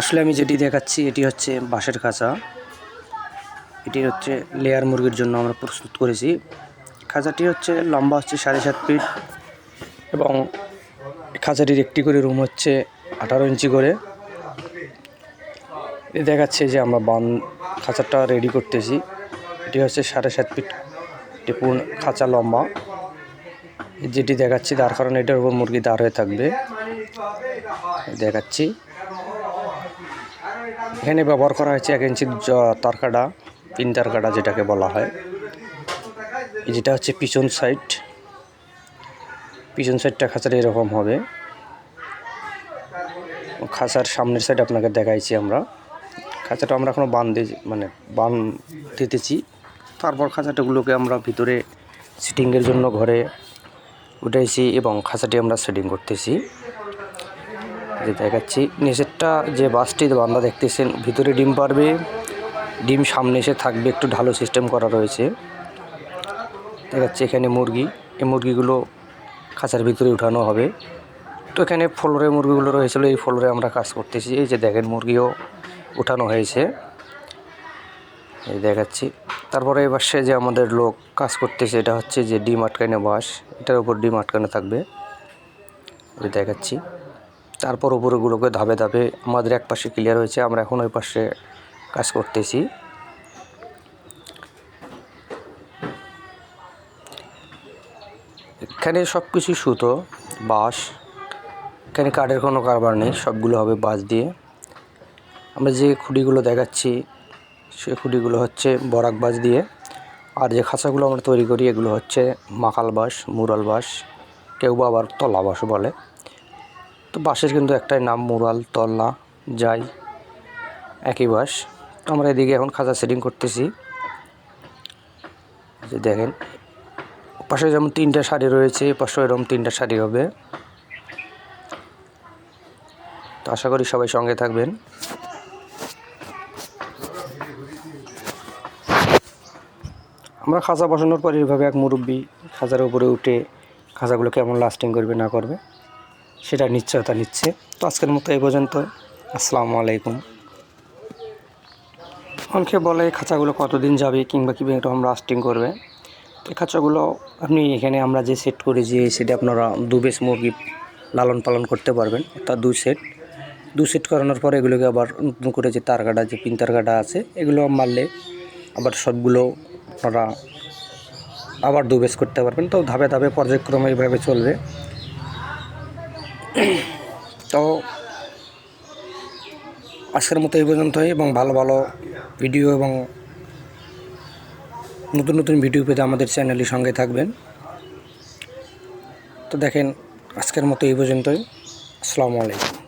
আসলে আমি যেটি দেখাচ্ছি, এটি হচ্ছে বাঁশের খাঁচা। এটি হচ্ছে লেয়ার মুরগির জন্য আমরা প্রস্তুত করেছি। খাঁচাটি হচ্ছে লম্বা হচ্ছে সাড়ে সাত ফিট এবং খাঁচাটির একটি করে রুম হচ্ছে আঠারো ইঞ্চি করে। এ দেখাচ্ছে যে আমরা বান খাঁচাটা রেডি করতেছি। এটি হচ্ছে সাড়ে সাত ফিট টিপুন খাঁচা লম্বা। যেটি দেখাচ্ছি, তার কারণে এটার উপর মুরগি দাঁড় হয়ে থাকবে। দেখাচ্ছি। এখানে ব্যবহার করা হয়েছে এক ইঞ্চি তারকাটা পিন তারকাটা যেটাকে বলা হয়। যেটা হচ্ছে পিছন সাইড। পিছন সাইডটা খাঁচার এরকম হবে। খাঁচার সামনের সাইড আপনাকে দেখাইছি আমরা। খাঁচাটা আমরা এখনও বান মানে বান দিতেছি। তারপর খাঁচাটাগুলোকে আমরা ভিতরে সিটিংয়ের জন্য ঘরে উঠাইছি এবং খাঁচাটি আমরা সেটিং করতেছি। যে দেখাচ্ছি। নিচেরটা যে বাসটি বান্দা দেখতেছেন, ভিতরে ডিম পারবে। ডিম সামনে এসে থাকবে, একটু ঢালো সিস্টেম করা রয়েছে। দেখাচ্ছি এখানে মুরগি। এই মুরগিগুলো খাঁচার ভিতরে উঠানো হবে। তো এখানে ফ্লোরে মুরগিগুলো রয়েছিল, এই ফ্লোরে আমরা কাজ করতেছি। এই যে দেখেন মুরগিও উঠানো হয়েছে। এই দেখাচ্ছি। তারপরে এবার সে যে আমাদের লোক কাজ করতেছে, এটা হচ্ছে যে ডিম আটকানো বাস। এটার উপর ডিম আটকানো থাকবে। দেখাচ্ছি। তারপর উপরেগুলোকে ধাপে ধাপে আমাদের এক পাশে ক্লিয়ার হয়েছে, আমরা এখন ওই পাশে কাজ করতেছি। এখানে সব কিছু সুতো, বাঁশ, এখানে কাঠের কোনো কারবার নেই, সবগুলো হবে বাঁশ দিয়ে। আমরা যে খুঁটিগুলো দেখাচ্ছি, সে খুঁটিগুলো হচ্ছে বরাক বাঁশ দিয়ে। আর যে খাঁচাগুলো আমরা তৈরি করি, এগুলো হচ্ছে মাকাল বাঁশ, মুরাল বাঁশ, কেউ বা আবার তলা বাঁশ বলে। তো বাঁশের কিন্তু একটাই নাম, মুরাল তল্লা, যাই, একই বাস তো আমরা এদিকে এখন খাঁচা সেটিং করতেছি। যে দেখেন, পাশে যেমন তিনটা শাড়ি রয়েছে পাশে এরকম তিনটা শাড়ি হবে। তো আশা করি সবাই সঙ্গে থাকবেন। আমরা খাঁচা বসানোর পর এইভাবে এক মুরব্বী খাঁচার উপরে উঠে খাঁচাগুলো কেমন লাস্টিং করবে না করবে। সেটা নিশ্চয়তা নিচ্ছে। তো আজকের মতো এই পর্যন্ত। আসসালামু আলাইকুম। অনেকে বলে, খাঁচাগুলো কতদিন যাবে কিংবা কীভাবে এরকম রাস্টিং করবে? তো খাঁচাগুলো আপনি এখানে আমরা যে সেট করেছি, এই সেটে আপনারা দু বেশ মুরগি লালন পালন করতে পারবেন। অর্থাৎ দু সেট দু সেট করানোর পর এগুলোকে আবার নতুন করে যে তার কাটা যে পিন তার কাটা আছে, এগুলো মারলে আবার সবগুলো আপনারা আবার দু বেশ করতে পারবেন। তো ধাপে ধাপে পর্যায়ক্রমে এইভাবে চলবে। তো আজকের মতো এই পর্যন্তই এবং ভালো ভালো ভিডিও এবং নতুন নতুন ভিডিও পেতে আমাদের চ্যানেলের সঙ্গে থাকবেন। তো দেখেন, আজকের মতো এই পর্যন্তই। আসসালামু আলাইকুম।